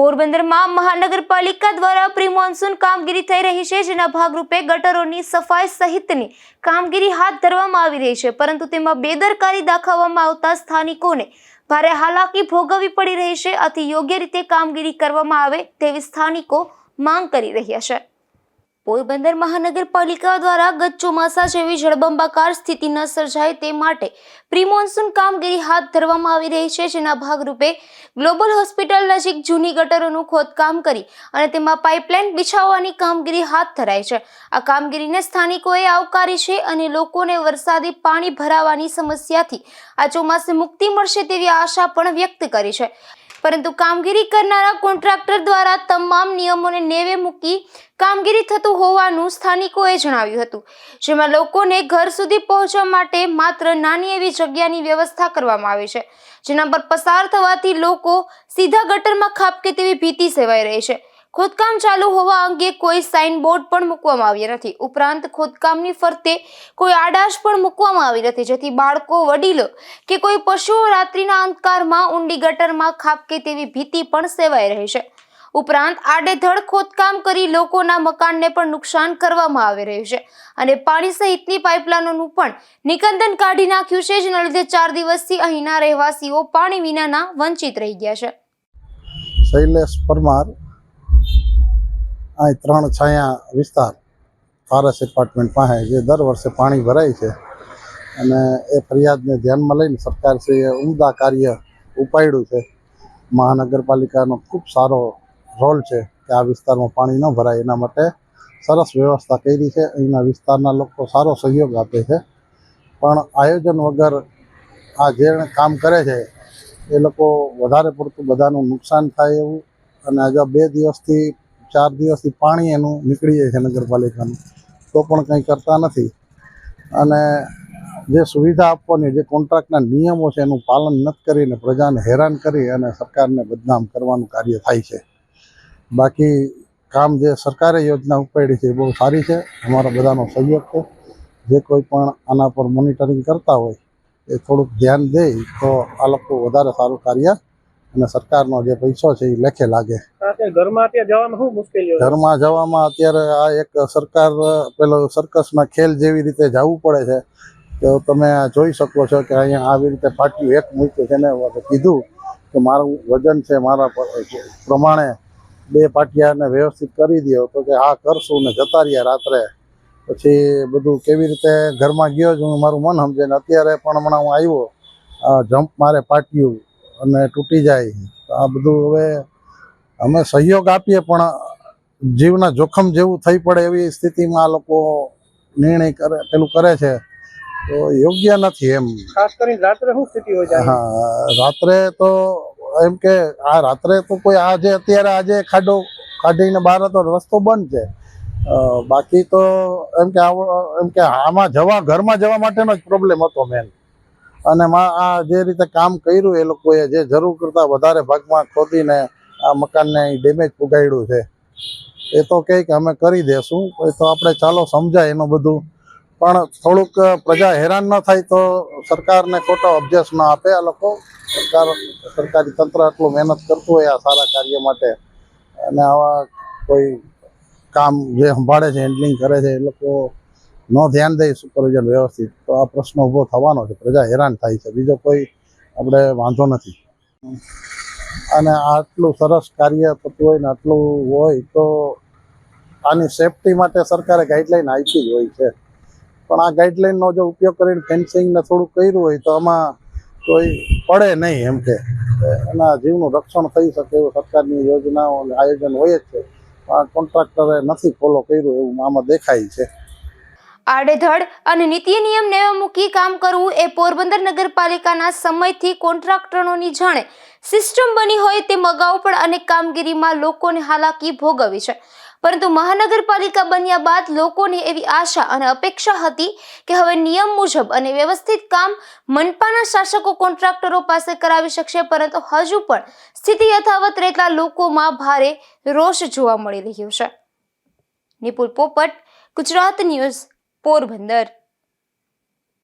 પોરબંદરમાં મહાનગરપાલિકા દ્વારા પ્રી મોન્સૂન કામગીરી થઈ રહી છે, જેના ભાગરૂપે ગટરોની સફાઈ સહિતની કામગીરી હાથ ધરવામાં આવી રહી છે. પરંતુ તેમાં બેદરકારી દાખવવામાં આવતા સ્થાનિકોને ભારે હાલાકી ભોગવવી પડી રહી છે. આથી યોગ્ય રીતે કામગીરી કરવામાં આવે તેવી સ્થાનિકો માંગ કરી રહ્યા છે. પોરબંદર મહાનગરપાલિકા દ્વારા ગત ચોમાસા જેવી જળબંબાકાર સ્થિતિ ન સર્જાય તે માટે પ્રી મોન્સૂન કામગીરી હાથ ધરવામાં આવી રહી છે. જેના ભાગરૂપે ગ્લોબલ હોસ્પિટલ નજીક જૂની ગટરોનું ખોદકામ કરી અને તેમાં પાઇપલાઇન બિછાવવાની કામગીરી હાથ ધરાઈ છે. આ કામગીરીને સ્થાનિકોએ આવકારી છે અને લોકોને વરસાદી પાણી ભરાવાની સમસ્યાથી આ ચોમાસે મુક્તિ મળશે તેવી આશા પણ વ્યક્ત કરી છે. પરંતુ કામગીરી કરનારા કોન્ટ્રાક્ટર દ્વારા તમામ નિયમોને નેવે મૂકી કામગીરી થતું હોવાનું સ્થાનિકોએ જણાવ્યું હતું, જેમાં લોકોને ઘર સુધી પહોંચવા માટે માત્ર નાની એવી જગ્યાની વ્યવસ્થા કરવામાં આવી છે, જેના પર પસાર થવાથી લોકો સીધા ગટરમાં ખાબકે તેવી ભીતિ સેવાઈ રહી છે. ખોદકામ ચાલુ હોવા અંગે કોઈ સાઇન બોર્ડ પણ મૂકવામાં આવ્યા નથી. ઉપરાંત ખોદકામની ફરતે કોઈ આડાશ પણ મૂકવામાં આવી નથી. જેથી બાળકો, વડીલો કે કોઈ પશુઓ રાત્રિના અંધકારમાં ઊંડી ગટરમાં ખાબકે તેવી ભીતિ પણ સેવાઈ રહી છે. ઉપરાંત આડેધડ ખોદકામ કરી લોકોના મકાનને પણ નુકસાન કરવામાં આવી રહ્યું છે. અને પાણી સહિતની પાઇપલાઇનોનું પણ નિકંદન કાઢી નાખ્યું છે. જેના લીધે ચાર દિવસથી અહીંના રહેવાસીઓ પાણી વિનાના વંચિત રહી ગયા છે. શૈલેષ પરમાર અહીં ત્રણ છાયા વિસ્તાર ફારસ એપાર્ટમેન્ટ પાસે જે દર વર્ષે પાણી ભરાય છે અને એ ફરિયાદને ધ્યાનમાં લઈને સરકારશ્રીએ ઉમદા કાર્ય ઉપાડ્યું છે. મહાનગરપાલિકાનો ખૂબ સારો રોલ છે કે આ વિસ્તારમાં પાણી ન ભરાય. એના માટે સરસ વ્યવસ્થા કરી છે. અહીંના વિસ્તારના લોકો સારો સહયોગ આપે છે. પણ આયોજન વગર આ જે કામ કરે છે, એ લોકો વધારે પડતું બધાનું નુકસાન થાય એવું અને આજે બે દિવસથી ચાર દિવસથી પાણી એનું નીકળી જાય છે નગરપાલિકાનું. તો પણ કંઈ કરતા નથી. અને જે સુવિધા આપવાની, જે કોન્ટ્રાક્ટના નિયમો છે એનું પાલન નથી કરીને પ્રજાને હેરાન કરી અને સરકારને બદનામ કરવાનું કાર્ય થાય છે. બાકી કામ જે સરકારે યોજના ઉપાડી છે એ બહુ સારી છે. અમારા બધાનો સહયોગ છે. જે કોઈ પણ આના પર મોનિટરિંગ કરતા હોય, એ થોડુંક ધ્યાન દે તો આ લોકો વધારે સારું કાર્ય અને સરકારનો જે પૈસો છે એ લેખે લાગે. ઘરમાં અત્યારે જવામાં શું મુશ્કેલીઓ ઘરમાં જવામાં અત્યારે આ એક સરકાર પેલો સર્કસના ખેલ જેવી રીતે જવું પડે છે. તો તમે આ જોઈ શકો છો કે અહીંયા આવી રીતે પાટિયું એક મૂક્યું છે ને કીધું કે મારું વજન છે મારા પ્રમાણે બે પાટિયાને વ્યવસ્થિત કરી દો તો કે હા કરશું ને જતા રહ્યા રાત્રે. પછી બધું કેવી રીતે ઘરમાં ગયો જ હું મારું મન સમજે ને અત્યારે પણ હમણાં હું આવ્યો આ જમ્પ મારે પાટિયું અને તૂટી જાય. તો આ બધું હવે અમે સહયોગ આપીએ પણ જીવના જોખમ જેવું થઈ પડે એવી સ્થિતિમાં આ લોકો નિર્ણય કરે પેલું કરે છે. તો યોગ્ય નથી એમ. ખાસ કરીને રાત્રે શું સ્થિતિ હોય છે? હા રાત્રે તો એમ કે આ રાત્રે તો કોઈ આજે અત્યારે આજે ખાડો કાઢીને બહાર તો રસ્તો બંધ છે. બાકી તો એમ કે આવો એમ કે આમાં જવા ઘરમાં જવા માટેનો જ પ્રોબ્લેમ હતો મેન અને આ જે રીતે કામ કર્યું એ લોકોએ જે જરૂર કરતાં વધારે ભાગમાં ખોદીને આ મકાનને ડેમેજ પુગાડ્યું છે. એ તો કહે કે અમે કરી દેશું. એ તો આપણે ચાલો સમજાય એનું બધું. પણ થોડુંક પ્રજા હેરાન ન થાય તો સરકારને ખોટો અભ્યાસ ન આપે આ લોકો. સરકાર સરકારી તંત્ર આટલું મહેનત કરતું હોય આ સારા કાર્ય માટે. અને આવા કોઈ કામ જે સંભાળે છે હેન્ડલિંગ કરે છે, એ લોકો ન ધ્યાન દઈ સુપરવિઝન વ્યવસ્થિત, તો આ પ્રશ્ન ઊભો થવાનો છે. પ્રજા હેરાન થાય છે. બીજો કોઈ આપણે વાંધો નથી. અને આટલું સરસ કાર્ય થતું હોય ને આટલું હોય તો આની સેફટી માટે સરકારે ગાઈડલાઈન આપી જ હોય છે. પણ આ ગાઈડલાઈનનો જો ઉપયોગ કરીને ફેન્સિંગને થોડું કર્યું હોય તો આમાં કોઈ પડે નહીં એમ કે. એના જીવનું રક્ષણ થઈ શકે એવું સરકારની યોજનાઓ આયોજન હોય જ છે. આ કોન્ટ્રાક્ટરે નથી ફોલો કર્યું એવું આમાં દેખાય છે. આડેધડ અને નીતિ નિયમ નેવે મૂકી કામ કરવું એ પોરબંદર નગરપાલિકાના સમયથી કોન્ટ્રાક્ટરોની જાણે સિસ્ટમ બની હોય તે અગાઉ પણ અનેક કામગીરીમાં લોકોને હાલાકી ભોગવી છે. પરંતુ મહાનગરપાલિકા બન્યા બાદ લોકોને એવી આશા અને અપેક્ષા હતી કે હવે નિયમ મુજબ અને વ્યવસ્થિત કામ મનપાના શાસકો કોન્ટ્રાક્ટરો પાસે કરાવી શકશે, પરંતુ હજુ પણ સ્થિતિ યથાવત રહેતા લોકોમાં ભારે રોષ જોવા મળી રહ્યો છે. નિપુલ પોપટ, ગુજરાત ન્યૂઝ. પોરબંદર.